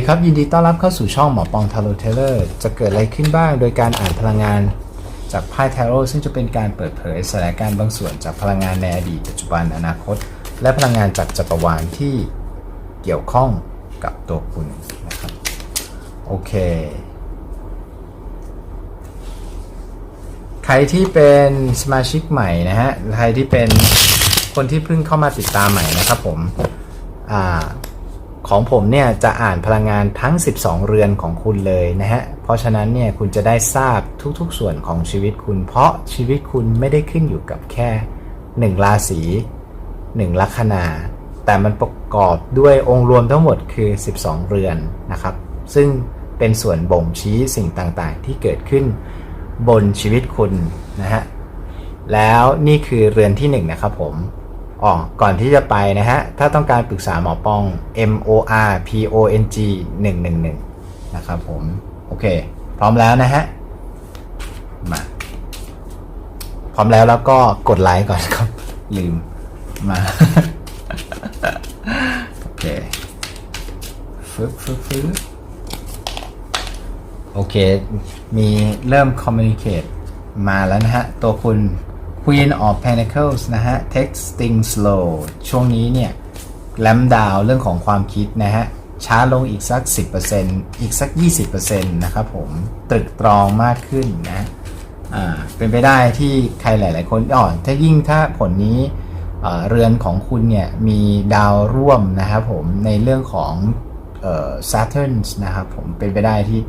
วัสดีครับ ยินดีต้อนรับเข้าสู่ช่องหมอปองทาโร่เทเลอร์จะเกิดอะไรขึ้นบ้างโดยการอ่านพลังงานจากไพ่ทาโร่ซึ่งจะเป็นการเปิดเผยสถานการณ์บางส่วนจากพลังงานในอดีตปัจจุบันอนาคต และพลังงานจากจักรวาลที่เกี่ยวข้องกับตัวคุณนะครับโอเค ใครที่เป็นสมาชิกใหม่นะฮะใครที่เป็นคนที่เพิ่งเข้ามาติดตามใหม่นะครับผมอ่า ของผมเนี่ยจะอ่านพลังงานทั้ง 12 เรือนของคุณเลยนะฮะ เพราะฉะนั้นเนี่ยคุณจะได้ทราบทุกๆส่วนของชีวิตคุณ เพราะชีวิตคุณไม่ได้ขึ้นอยู่กับแค่ 1 ราศี1ลัคนา แต่มันประกอบด้วยองค์รวมทั้งหมดคือ 12 เรือนนะครับ ซึ่งเป็นส่วนบ่งชี้สิ่งต่างๆ ที่เกิดขึ้นบนชีวิตคุณนะฮะ แล้วนี่คือเรือนที่1นะครับผม อ๋อก่อนที่จะไปนะฮะ ถ้าต้องการปรึกษาหมอปอง M O R P O N G 111 นะครับผม โอเค พร้อมแล้วนะฮะ มา พร้อมแล้วแล้วก็กดไลค์ก่อนครับ ลืม มา โอเคฟึบฟึบฟึบโอเค มีเริ่ม communicate มาแล้วนะฮะ ตัวคุณ Queen of Pentacles นะฮะ texting slow ช่วงนี้เนี่ยแลมดาวเรื่องของความคิดนะฮะ ช้าลงอีกสัก 10%อีกสัก 20%นะครับผมตรึกตรองมากขึ้นนะอ่าเป็นไปได้ที่ใครหลาย ๆ คนอ๋อถ้ายิ่งถ้าผลนี้เอ่อเรือนของคุณเนี่ยมีดาวร่วมนะครับผมในเรื่องของเอ่อ Saturn นะครับผมเป็นไปได้ที่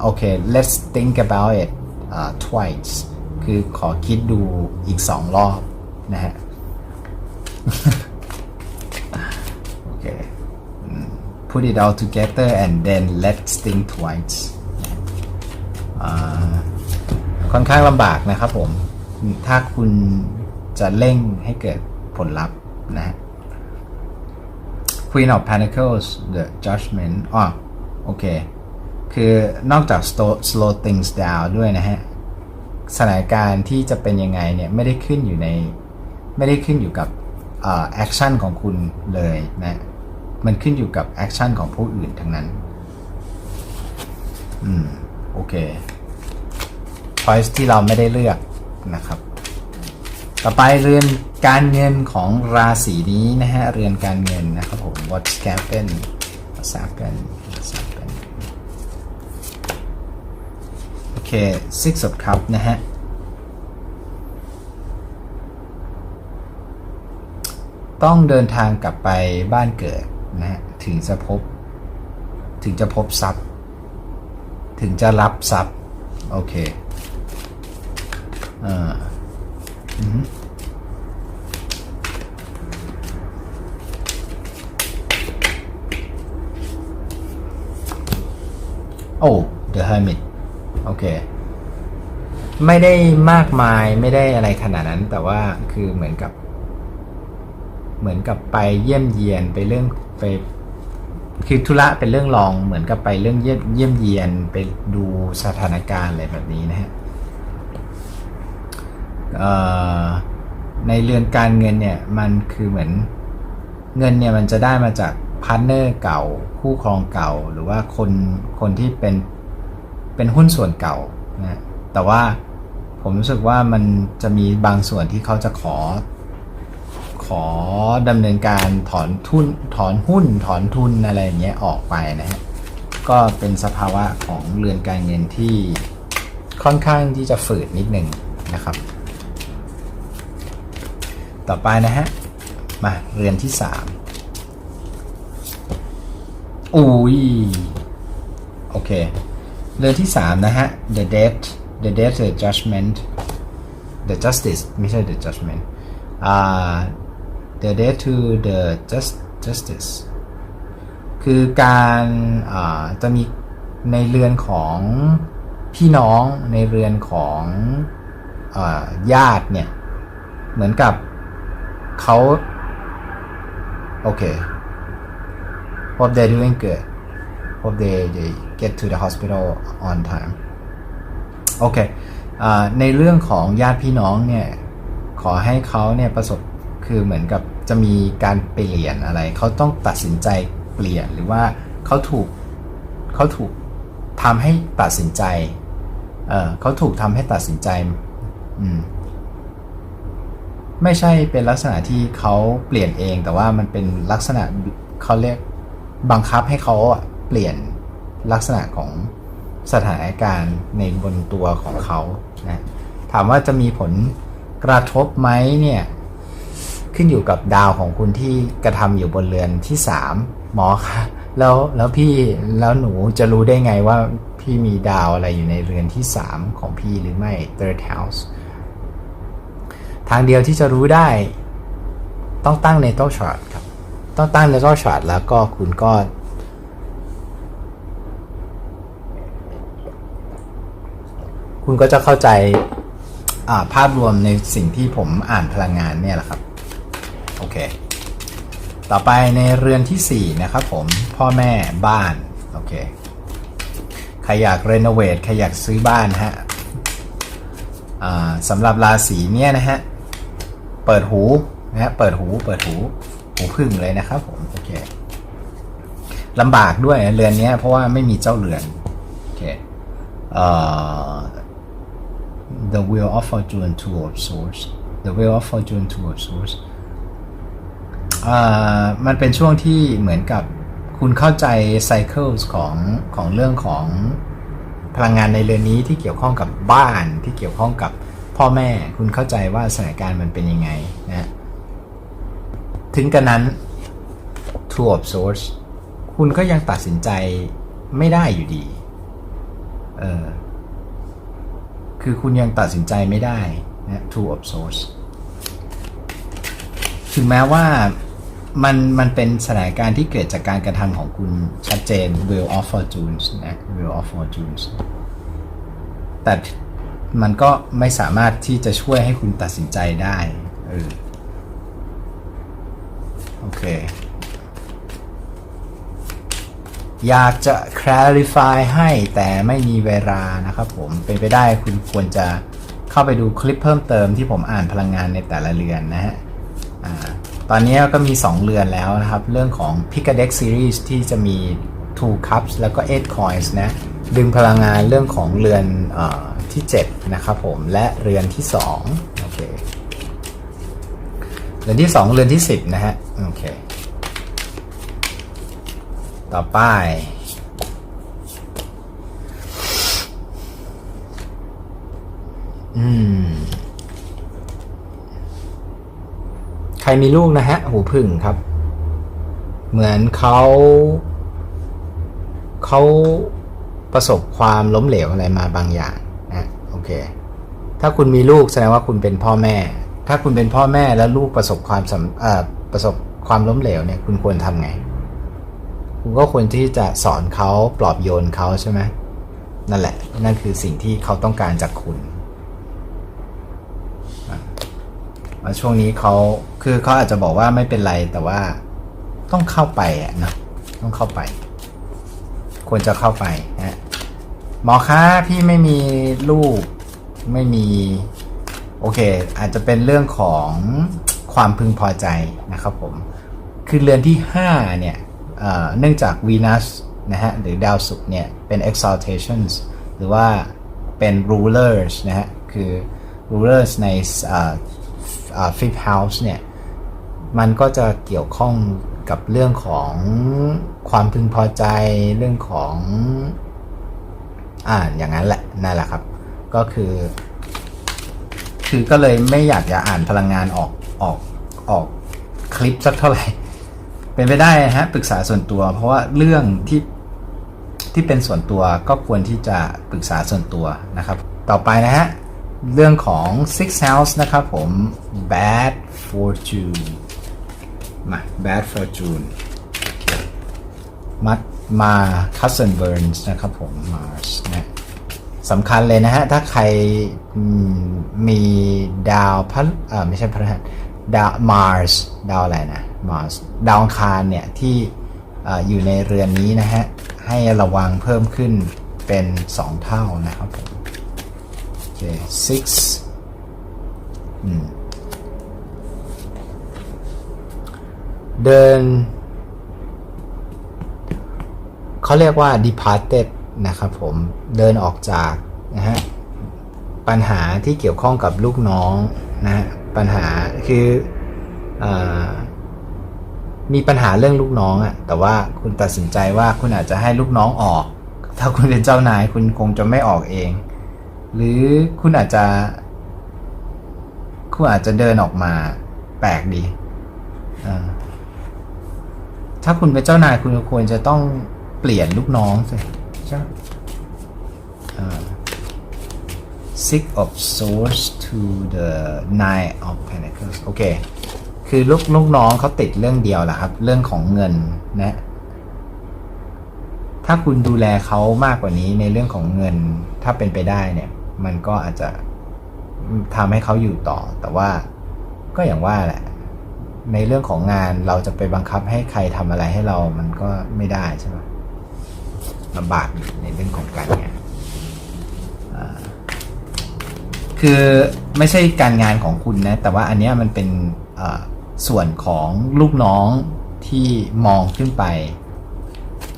โอเค let's think about it uh, twice คือขอคิดดูอีกสองรอบนะฮะโอเค put it all together and then let's think twice ค่อนข้างลำบากนะครับผม ถ้าคุณจะเร่งให้เกิดผลลัพธ์นะฮะ Queen of Pentacles the Judgment อ๋อโอเค คือนอกจาก slow, slow things down ด้วยนะฮะ สถานการณ์ที่จะเป็นยังไงเนี่ยไม่ได้ขึ้นอยู่ในไม่ได้ขึ้นอยู่กับแอคชั่นของคุณเลยนะมันขึ้นอยู่กับแอคชั่นของผู้อื่นทั้งนั้น อืม โอเค choice ที่เราไม่ได้เลือกนะครับ ต่อไปเรือนการเงินของราศีนี้นะฮะ เรือนการเงินนะครับผม what's happen what's happen what's happen เค six of cup นะฮะ ต้องเดินทางกลับไปบ้านเกิดนะฮะ ถึงจะพบ ถึงจะพบทรัพย์ ถึงจะรับทรัพย์ โอเคอ่าอือฮึโอ้ The Hermit โอเค ไม่ได้มากมายไม่ได้อะไรขนาดนั้น แต่ว่าคือเหมือนกับ เหมือนกับไปเยี่ยมเยียนไปเรื่องไปคือธุระเป็นเรื่องรองเหมือนกับไปเรื่องเยี่ยมเยี่ยมเยียนไปดูสถานการณ์อะไรแบบนี้นะฮะในเรือนการเงินเนี่ยมันคือเหมือนเงินเนี่ยมันจะได้มาจากพาร์ทเนอร์เก่าคู่ครองเก่า หรือว่าคนคนที่เป็น เป็นหุ้นส่วนเก่านะแต่ว่าผมรู้สึกว่ามันจะมีบางส่วนที่เขาจะขอ ขอดำเนินการถอนทุนถอนหุ้นถอนทุนอะไรอย่างเงี้ยออกไปนะฮะก็เป็นสภาวะของเรือนการเงินที่ค่อนข้างที่จะฝืดนิดหนึ่งนะครับ ต่อไปนะฮะ มาเรือนที่สามอุ้ยโอเค เรื่อนที่สามนะฮะ the death the death the judgment the justice ไม่ใช่ the judgment อ่า the death to the just justice คือการจะมีในเรือนของพี่น้องในเรือนของอญาติเนี่ย เหมือนกับเขาโอเค hope they're doing good hope they they get to the hospital on time โอเคในเรื่องของญาติพี่น้องเนี่ย ขอให้เขาเนี่ยประสบคือเหมือนกับจะมีการเปลี่ยนอะไร เขาต้องตัดสินใจเปลี่ยนหรือว่าเขาถูกเขาถูกทำให้ตัดสินใจเออเขาถูกทำให้ตัดสินใจอืมไม่ใช่เป็นลักษณะที่เขาเปลี่ยนเอง แต่ว่ามันเป็นลักษณะเขาเรียกบังคับให้เขา เปลี่ยนลักษณะของสถานการณ์ในบนตัวของเขานะถามว่าจะมีผลกระทบไหมเนี่ยขึ้นอยู่กับดาวของคุณที่กระทำอยู่บนเรือนที่สามหมอคะแล้วแล้วพี่แล้วหนูจะรู้ได้ไงว่าพี่มีดาวอะไรอยู่ในเรือนที่สามของพี่หรือไม่ third house ทางเดียวที่จะรู้ได้ ต้องตั้ง natal chart ครับ ต้องตั้ง natal chart แล้วก็คุณก็ คุณก็จะเข้าใจาภาพรวมในสิ่งที่ผมอ่านพลังงานเนี่ยแหละครับ โอเค ต่อไปในเรือนที่ 4 นะครับผม พ่อแม่บ้าน โอเค ใครอยากรีโนเวทใครอยากซื้อบ้านฮะสำหรับราศีเนี่ยนะฮะ เปิดหูนะฮะ เปิดหู เปิดหู หูพึ่งเลยนะครับผม โอเคลำบากด้วยเรือนนี้เพราะว่าไม่มีเจ้าเรือน โอเคเอ่อ The Wheel of Fortune Two of Swords The Wheel of Fortune Two of Swords อ่ามันเป็นช่วงที่เหมือนกับคุณเข้าใจ cycles ของของเรื่องของพลังงานในเรือนนี้ที่เกี่ยวข้องกับบ้านที่เกี่ยวข้องกับพ่อแม่คุณเข้าใจว่าสถานการณ์มันเป็นยังไงนะถึงกันนั้น Two of Swords คุณก็ยังตัดสินใจไม่ได้อยู่ดี เออ คือคุณยังตัดสินใจไม่ได้นะ Two of Swords ถึงแม้ว่ามันมันเป็นสถานการณ์ที่เกิดจากการกระทำของคุณชัดเจน Wheel of Fortunes นะ Wheel of Fortunes แต่มันก็ไม่สามารถที่จะช่วยให้คุณตัดสินใจได้เออโอเค อยากจะ clarify ให้แต่ไม่มีเวลานะครับผมเป็นไปได้คุณควรจะเข้าไปดูคลิปเพิ่มเติมที่ผมอ่านพลังงานในแต่ละเรือนนะฮะอ่าตอนนี้ก็มี 2 เรือนแล้วนะครับ เรื่องของ p i c a d e x Series ที่จะมี2 cups แล้วก็8 coins นะดึงพลังงานเรื่องของเรือนอที่ 7 นะครับผมและเรือนที่2โอเคเรือนที่ 2 เรือนที่ 10 นะฮะโอเค ต่อไป อืม ใครมีลูกนะฮะ หูพึ่งครับ เหมือนเขาเขาประสบความล้มเหลวอะไรมาบางอย่างนะโอเค ถ้าคุณมีลูกแสดงว่าคุณเป็นพ่อแม่ ถ้าคุณเป็นพ่อแม่แล้วลูกประสบความสำประสบความล้มเหลวเนี่ย คุณควรทำไง คุณก็ควรที่จะสอนเขาปลอบโยนเขาใช่ไหมนั่นแหละ นั่นคือสิ่งที่เขาต้องการจากคุณอะว่าช่วงนี้เขาคือเขาอาจจะบอกว่าไม่เป็นไรแต่ว่าต้องเข้าไปอะนะต้องเข้าไป ควรจะเข้าไปนะหมอคะพี่ไม่มีลูกไม่มี โอเค อาจจะเป็นเรื่องของความพึงพอใจนะครับผม คือเรือนที่ 5 เนี่ย เนื่องจากวีนัสนะฮะหรือดาวศุกร์เนี่ยเป็น exaltations หรือว่าเป็น rulers นะฮะคือ rulers ใน fifth house เนี่ยมันก็จะเกี่ยวข้องกับเรื่องของความพึงพอใจเรื่องของอ่าอย่างนั้นแหละนั่นแหละครับ ก็คือ คือก็เลยไม่อยากจะอ่านพลังงานออกออกออกคลิปสักเท่าไหร่ เป็นไปได้นะฮะปรึกษาส่วนตัว เพราะว่าเรื่องที่ที่เป็นส่วนตัวก็ควรที่จะปรึกษาส่วนตัวนะครับ ต่อไปนะฮะ เรื่องของ six house นะครับผม bad fortune มา bad fortune มัดมา cousin burns นะครับผม mars นะสำคัญเลยนะฮะ ถ้าใครมีดาวพันเออไม่ใช่พฤหัส ดาว Mars ดาวอะไรนะ Mars ดาวคารเนี่ยที่ออยู่ในเรือนนี้นะฮะ ให้ระวังเพิ่มขึ้นเป็น 2 เท่านะครับผมโอเค six เดิน เขาเรียกว่า departed นะครับผม เดินออกจากนะฮะ ปัญหาที่เกี่ยวข้องกับลูกน้องนะฮะ ปัญหาคืออมีปัญหาเรื่องลูกน้องอะแต่ว่าคุณตัดสินใจว่าคุณอาจจะให้ลูกน้องออก ถ้าคุณเป็นเจ้านายคุณคงจะไม่ออกเอง หรือคุณอาจจะ คุณอาจจะเดินออกมาแปลกดีถ้าคุณเป็นเจ้านายคุณควรจะต้องเปลี่ยนลูกน้องสิใช่ไหม six of swords to the nine of pentacles โอเค คือลูกลูกน้องเขาติดเรื่องเดียวแหละครับ เรื่องของเงินนะ ถ้าคุณดูแลเขามากกว่านี้ในเรื่องของเงิน ถ้าเป็นไปได้เนี่ย มันก็อาจจะทำให้เขาอยู่ต่อ แต่ว่าก็อย่างว่าแหละ ในเรื่องของงานเราจะไปบังคับให้ใครทำอะไรให้เรา มันก็ไม่ได้ใช่ไหมลำบากในเรื่องของการงานอ่า คือไม่ใช่การงานของคุณนะ แต่ว่าอันเนี้ยมันเป็นส่วนของลูกน้องที่มองขึ้นไป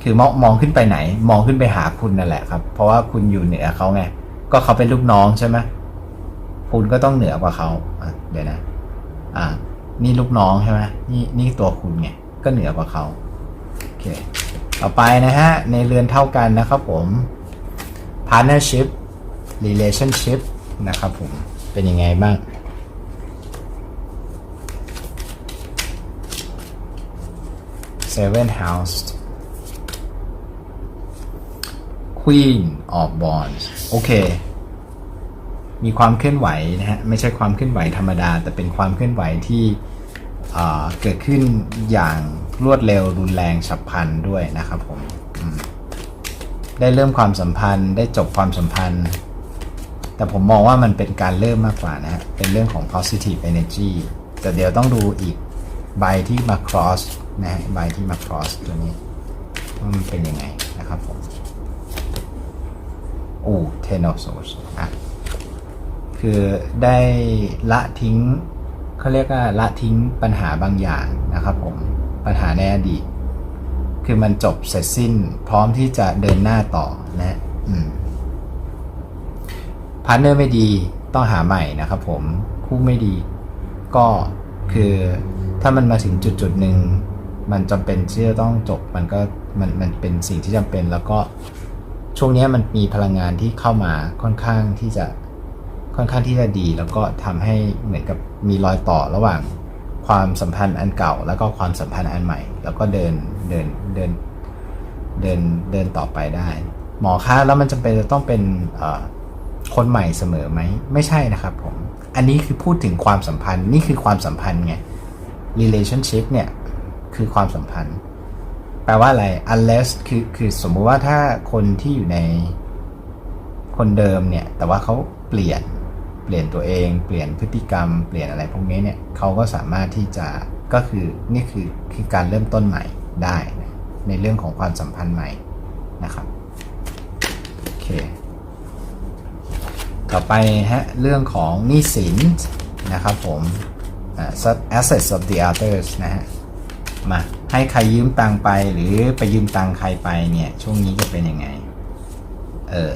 คือมองมองขึ้นไปไหน มองขึ้นไปหาคุณนั่นแหละครับ เพราะว่าคุณอยู่เหนือเขาไง ก็เขาเป็นลูกน้องใช่ไหมคุณก็ต้องเหนือกว่าเขาเดี๋ยวนะ อ่า นี่ลูกน้องใช่ไหมนี่นี่ตัวคุณไง ก็เหนือกว่าเขาโอเค ต่อไปนะฮะ ในเรือนเท่ากันนะครับผม partnership relationship นะครับผม เป็นยังไงบ้าง seven house queen of wands โอเค มีความเคลื่อนไหวนะฮะ ไม่ใช่ความเคลื่อนไหวธรรมดา แต่เป็นความเคลื่อนไหวที่เกิดขึ้นอย่างรวดเร็วรุนแรงฉับพลันด้วยนะครับผมมได้เริ่มความสัมพันธ์ ได้จบความสัมพันธ์ แต่ผมมองว่ามันเป็นการเริ่มมากกว่านะฮะเป็นเรื่องของ positive energy แต่เดี๋ยวต้องดูอีกใบที่มา cross นะฮะใบที่มา cross ตัวนี้ว่ามันเป็นยังไงนะครับผมโอ้ ten of swords อะคือได้ละทิ้งเขาเรียกว่าละทิ้งปัญหาบางอย่างนะครับผมปัญหาในอดีต คือมันจบเสร็จสิ้นพร้อมที่จะเดินหน้าต่อนะ อืม พาร์ทเนอร์ไม่ดีต้องหาใหม่นะครับผมคู่ไม่ดี ก็คือถ้ามันมาถึงจุดจุดหนึ่งมันจำเป็นที่จะต้องจบมันก็มันมันเป็นสิ่งที่จำเป็น แล้วก็ช่วงนี้มันมีพลังงานที่เข้ามาค่อนข้างที่จะค่อนข้างที่จะดี แล้วก็ทำให้เหมือนกับมีรอยต่อระหว่างความสัมพันธ์อันเก่า แล้วก็ความสัมพันธ์อันใหม่ แล้วก็เดินเดินเดินเดินเดินต่อไปได้ หมอคะแล้วมันจำเป็นจะต้องเป็นเอ่อ คนใหม่เสมอไหม ไม่ใช่นะครับผม อันนี้คือพูดถึงความสัมพันธ์ นี่คือความสัมพันธ์ไง relationship เนี่ย คือความสัมพันธ์ แปลว่าอะไร unless คือคือสมมุติว่าถ้าคนที่อยู่ในคนเดิมเนี่ย แต่ว่าเขาเปลี่ยนเปลี่ยนตัวเอง เปลี่ยนพฤติกรรม เปลี่ยนอะไรพวกนี้เนี่ยเขาก็สามารถที่จะก็คือนี่คือคือการเริ่มต้นใหม่ได้นะในเรื่องของความสัมพันธ์ใหม่นะครับโอเค ต่อไปฮะเรื่องของหนี้สินนะครับผมอ่า assets of the others นะฮะมาให้ใครยืมตังไปหรือไปยืมตังใครไปเนี่ย ช่วงนี้จะเป็นยังไง เออ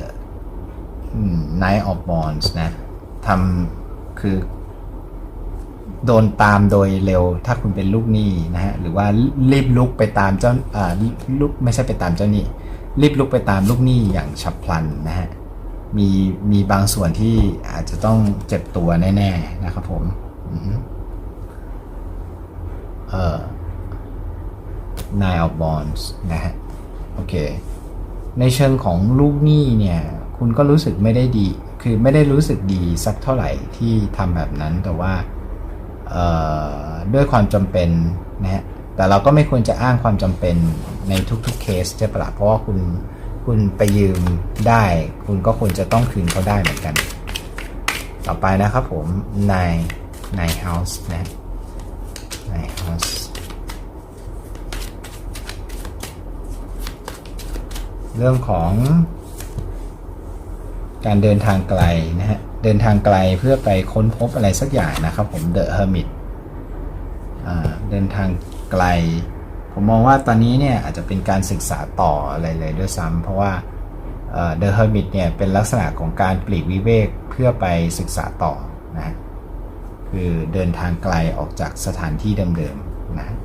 Night of Wands นะทำคือ โดนตามโดยเร็ว ถ้าคุณเป็นลูกหนี้นะฮะ หรือว่ารีบลุกไปตามเจ้าอ่าลุกไม่ใช่ไปตามเจ้าหนี้ รีบลุกไปตามลูกหนี้อย่างฉับพลันนะฮะ มีมีบางส่วนที่อาจจะต้องเจ็บตัวแน่ ๆ นะครับผมเอ่อ Nine of Wands นะฮะ โอเค ในเชิงของลูกหนี้เนี่ย คุณก็รู้สึกไม่ได้ดี คือไม่ได้รู้สึกดีสักเท่าไหร่ที่ทำแบบนั้น แต่ว่าเอ่อด้วยความจำเป็นนะฮะ แต่เราก็ไม่ควรจะอ้างความจำเป็นในทุกๆเคสใช่ปะละ่ะเพราะว่าคุณ คุณไปยืมได้ คุณก็ควรจะต้องคืนเขาได้เหมือนกัน ต่อไปนะครับผมในใน house นะใน house เรื่องของการเดินทางไกลนะฮะ เดินทางไกลเพื่อไปค้นพบอะไรสักอย่างนะครับผม The Hermit อ่าเดินทางไกล ผมมองว่าตอนนี้เนี่ยอาจจะเป็นการศึกษาต่ออะไรเลยด้วยซ้ำเพราะว่าเอ่อ The Hermit เนี่ยเป็นลักษณะของการปลีกวิเวกเพื่อไปศึกษาต่อนะคือเดินทางไกลออกจากสถานที่เดิมๆนะ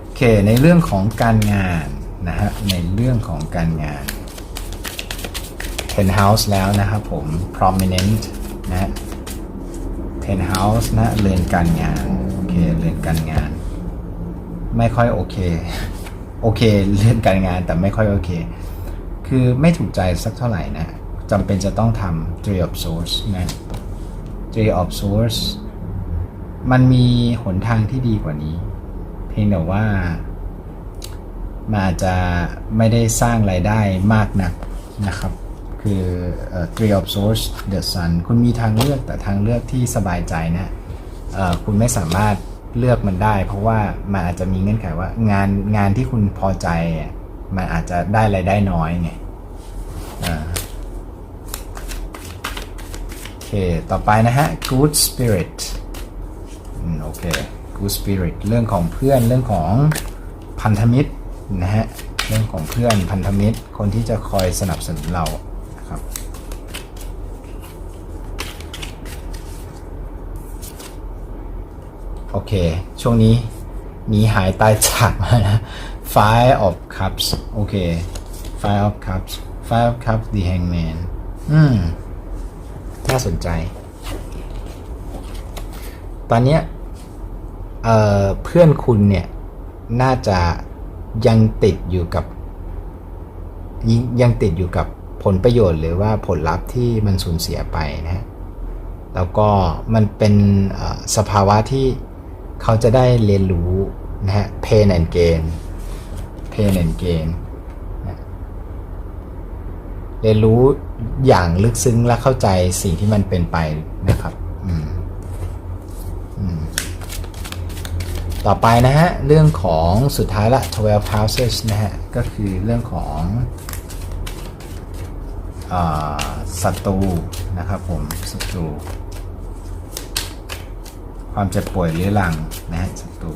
โอเคในเรื่องของการงานนะฮะในเรื่องของการงาน Penthouse แล้วนะครับผม Prominent นะ ฮะ Penthouse นะเรือนการงาน โอเคเรือนการงาน ไม่ค่อยโอเค โอเคเรื่องการงานแต่ไม่ค่อยโอเค คือไม่ถูกใจสักเท่าไหร่นะจำเป็นจะต้องทำ Three of Swords นะ Three of Swords มันมีหนทางที่ดีกว่านี้ เพียงแต่ว่ามันอาจจะไม่ได้สร้างรายได้มากนักนะครับ คือ Three of Swords The Sun คุณมีทางเลือกแต่ทางเลือกที่สบายใจนะคุณไม่สามารถเลือกมันได้ เพราะว่ามันอาจจะมีเงื่อนไขว่างานงานที่คุณพอใจมันอาจจะได้รายได้น้อยไงโอเค ต่อไปนะฮะ Good Spirit อืมโอเค Good Spirit เรื่องของเพื่อนเรื่องของพันธมิตรนะฮะ เรื่องของเพื่อนพันธมิตร คนที่จะคอยสนับสนุนเรานะครับ โอเค ช่วงนี้หนีหายตายจากมานะ Five of Cups โอเค Five of Cups Five of Cups The Hangman อืมน่าสนใจ ตอนเนี้ยเเพื่อนคุณเนี่ย น่าจะยังติดอยู่กับ ยังยังติดอยู่กับผลประโยชน์หรือว่าผลลัพธ์ที่มันสูญเสียไปนะฮะแล้วก็มันเป็นสภาวะที่ เขาจะได้เรียนรู้นะฮะ pain and gain pain and gain นะเรียนรู้อย่างลึกซึ้งและเข้าใจสิ่งที่มันเป็นไปนะครับอืมต่อไปนะฮะ เรื่องของสุดท้ายละ 12 houses นะฮะ ก็คือเรื่องของศัตรูนะครับผมศัตรู ความเจ็บป่วยเรื้อรังนะฮะศัตรู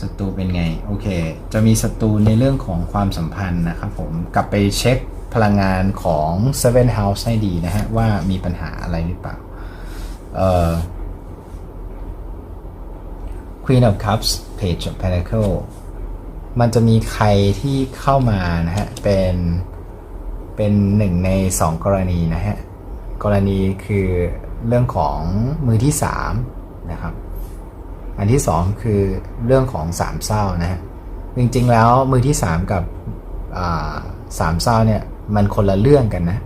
ศัตรูเป็นไง โอเค จะมีศัตรูในเรื่องของความสัมพันธ์นะครับผมกลับไปเช็คพลังงานของ Seven House ให้ดีนะฮะ ว่ามีปัญหาอะไรหรือเปล่าเอ่อ Queen of Cups Page of Pentacle มันจะมีใครที่เข้ามานะฮะ เป็นเป็นหนึ่งในสองกรณีนะฮะ กรณีคือ เรื่องของมือที่สามนะครับอันที่สองคือเรื่องของสามเศร้านะฮะจริงๆแล้วมือที่สามกับสามเศร้าเนี่ยมันคนละเรื่องกันนะ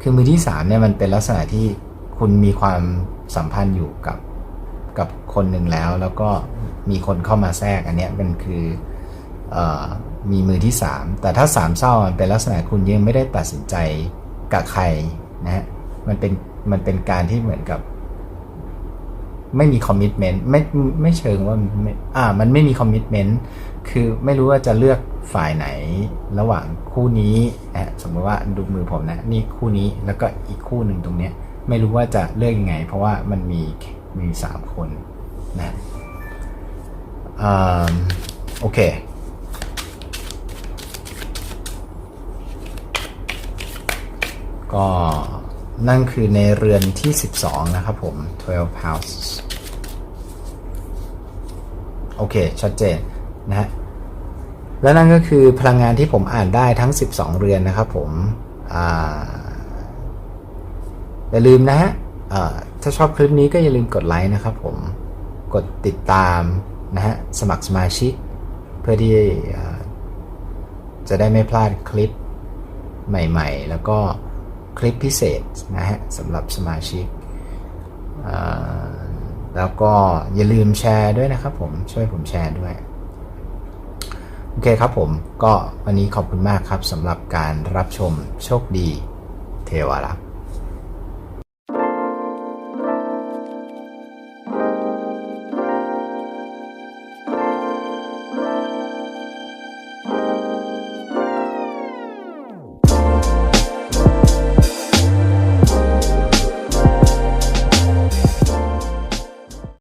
คือมือที่สามเนี่ยมันเป็นลักษณะที่คุณมีความสัมพันธ์อยู่กับกับคนหนึ่งแล้ว แล้วก็มีคนเข้ามาแทรกอันเนี้ยมันคืออมีมือที่สามแต่ถ้าสามเศร้ามันเป็นลักษณะคุณยังไม่ได้ตัดสินใจกับใครนะฮะมันเป็น มันเป็นการที่เหมือนกับ ไม่มีคอมมิชเมนต์ไม่ไม่เชิงว่าไม่อ่า มันไม่มีคอมมิชเมนต์คือไม่รู้ว่าจะเลือกฝ่ายไหนระหว่างคู่นี้นะสมมติว่าดูมือผมนะนี่คู่นี้แล้วก็อีกคู่หนึ่งตรงเนี้ย ไม่รู้ว่าจะเลือกยังไง เพราะว่ามันมีมีสามคนนะอ่าโอเคก็ นั่นคือในเรือนที่ 12 นะครับผม 12 houses โอเค ชัดเจนนะฮะ และนั่นก็คือพลังงานที่ผมอ่านได้ทั้ง 12 เรือนนะครับผม อ่า อย่าลืมนะฮะถ้าชอบคลิปนี้ก็อย่าลืมกดไลค์นะครับผม กดติดตามนะฮะ สมัครสมาชิก เพื่อที่จะได้ไม่พลาดคลิปใหม่ ๆ แล้วก็ คลิปพิเศษนะฮะสำหรับสมาชิก แล้วก็อย่าลืมแชร์ด้วยนะครับผมช่วยผมแชร์ด้วย โอเคครับผมก็วันนี้ขอบคุณมากครับสำหรับการรับชมโชคดีเทวารักษ์